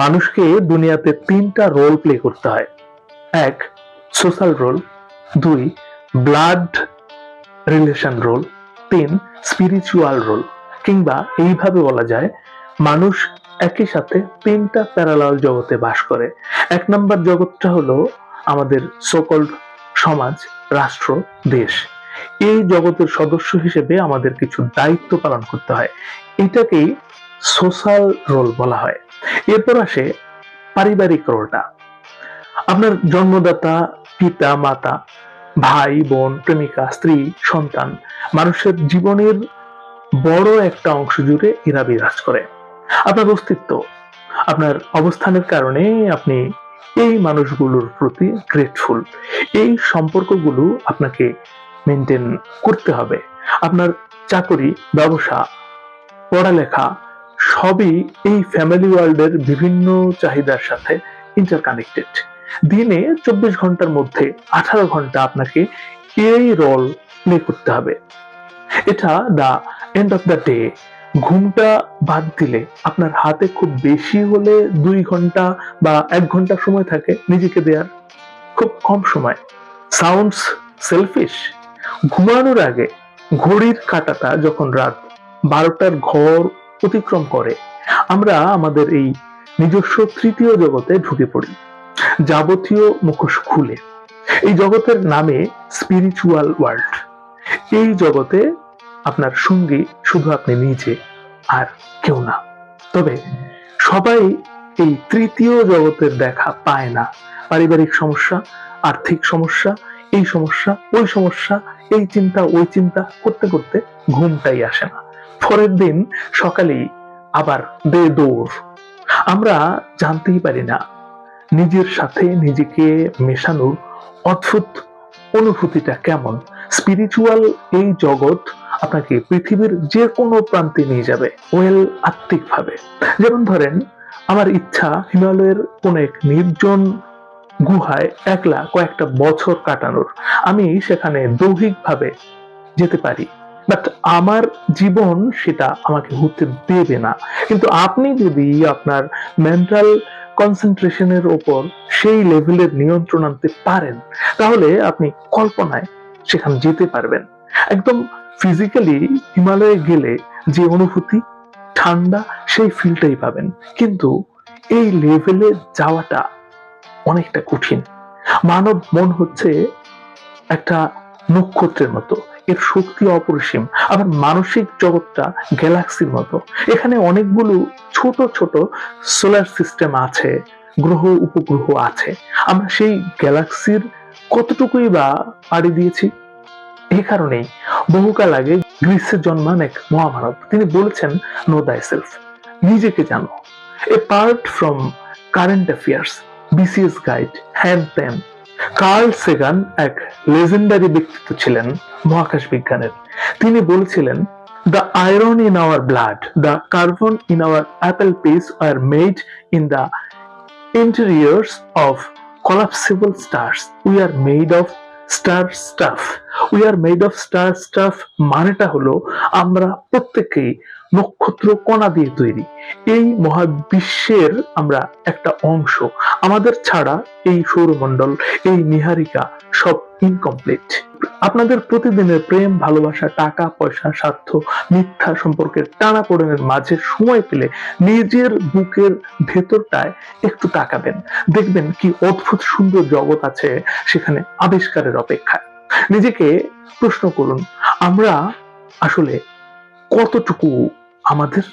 মানুষকে দুনিয়াতে তিনটা রোল প্লে করতে হয়। এক সোশ্যাল রোল দুই ব্লাড রিলেশন রোল তিন স্পিরিচুয়াল রোল কিংবা এইভাবে বলা যায়, মানুষ একই সাথে তিনটা প্যারালাল জগতে বাস করে। এক নম্বর জগৎটা হলো আমাদের সকল সমাজ, রাষ্ট্র, দেশ। এই জগতের সদস্য হিসেবে আমাদের কিছু দায়িত্ব পালন করতে হয়। এটাকেই সোশ্যাল রোল বলা হয়। এরপর আসে পারিবারিক রোলটা। আপনার জন্মদাতা, পিতা, মাতা, ভাই, বোন, প্রেমিকা, স্ত্রী, সন্তান, মানুষের জীবনের বড় একটা অংশ জুড়ে এরা বিরাজ করে। আপনার অস্তিত্ব, আপনার অবস্থানের কারণে আপনি এই মানুষগুলোর প্রতি গ্রেটফুল এই সম্পর্কগুলো আপনাকে মেনটেন করতে হবে। আপনার চাকরি, ব্যবসা, পড়ালেখা সবই এই ফ্যামিলি ওয়ার্ল্ডের বিভিন্ন চাহিদার সাথে ইন্টারকানেক্টেড দিনে চব্বিশ ঘণ্টার মধ্যে আঠারো ঘণ্টা আপনাকে এই রোল প্লে করতে হবে। এটা the end of the day ঘুমটা বাদ দিলে আপনার হাতে খুব বেশি হলে দুই ঘণ্টা বা এক ঘণ্টা সময় থাকে নিজেকে দেওয়ার খুব কম সময়। সাউন্ডস সেলফিশ ঘুমানোর আগে ঘড়ির কাঁটাটা যখন রাত বারোটার ঘর অতিক্রম করে। আমরা আমাদের এই নিজস্ব তৃতীয় জগতে ঢুকে পড়ি, যাবতীয় মুখোশ খুলে। এই জগতের নামে স্পিরিচুয়াল ওয়ার্ল্ড এই জগতে আপনার সঙ্গী শুধু আপনি নিজে, আর কেউ না। তবে সবাই এই তৃতীয় জগতের দেখা পায় না। পারিবারিক সমস্যা, আর্থিক সমস্যা, এই সমস্যা, ওই সমস্যা, এই চিন্তা, ওই চিন্তা করতে করতে ঘুমটাই আসে না। পরের দিন সকালেই আবার দে আমরা জানতেই পারি না, নিজের সাথে নিজেকে মেশানোর অদ্ভুত অনুভূতিটা কেমন। স্পিরিচুয়াল এই জগৎ আপনাকে পৃথিবীর যে কোনো প্রান্তে নিয়ে যাবে ওয়েল আত্মিকভাবে। যেমন ধরেন, আমার ইচ্ছা হিমালয়ের কোন এক নির্জন গুহায় একলা কয়েকটা বছর কাটানোর। আমি সেখানে দৈহিকভাবে যেতে পারি। বাট আমার জীবন সেটা আমাকে হতে দেবে না। কিন্তু আপনি যদি আপনার মেন্টাল কনসেন্ট্রেশনের ওপর সেই লেভেলের নিয়ন্ত্রণ আনতে পারেন, তাহলে আপনি কল্পনায় সেখানে যেতে পারবেন। একদম ফিজিক্যালি হিমালয়ে গেলে যে অনুভূতি ঠান্ডা, সেই ফিলটাই পাবেন। কিন্তু এই লেভেলে যাওয়াটা অনেকটা কঠিন। মানব মন হচ্ছে একটা নক্ষত্রের মতো। এর শক্তি অপরিসীম। আবার মানসিক জগৎটা গ্যালাক্সির মতো। এখানে অনেকগুলো ছোট ছোট সোলার সিস্টেম আছে, গ্রহ, উপগ্রহ আছে। আমরা সেই গ্যালাক্সির কতটুকুই বা পাড়ি দিয়েছি? এই কারণেই বহুকাল আগে গ্রীসে জন্মান এক মহামানব তিনি বলেছেন নো দাই সেলফ নিজেকে জানো। A part from current affairs BCS guide hand ত্যান কার্ল সেগান এক লেজেন্ডারি ব্যক্তিত্ব ছিলেন মহাকাশ বিজ্ঞানের। তিনি বলেছিলেন the iron in our blood the carbon in our apple pies are made in the interiors of collapsible stars. We are made of star stuff we are made of star stuff মানেটা হলো, আমরা প্রত্যেকেই নক্ষত্র কণা দিয়ে তৈরি। এই মহাবিশ্বের আমরা একটা অংশ। আমাদের ছাড়া এই সৌরমণ্ডল, এই নিহারিকা সব ইনকমপ্লিট আপনাদের প্রতিদিনের প্রেম, ভালোবাসা, টাকা, পয়সা, স্বার্থ, মিথ্যা সম্পর্কের টানা পড়েনের মাঝে সময় পেলে নিজের বুকের ভেতরটায় একটু তাকাবেন। দেখবেন কি অদ্ভুত সুন্দর জগৎ আছে সেখানে আবিষ্কারের অপেক্ষায়। নিজেকে প্রশ্ন করুন, আমরা আসলে কতটুকু আমাদের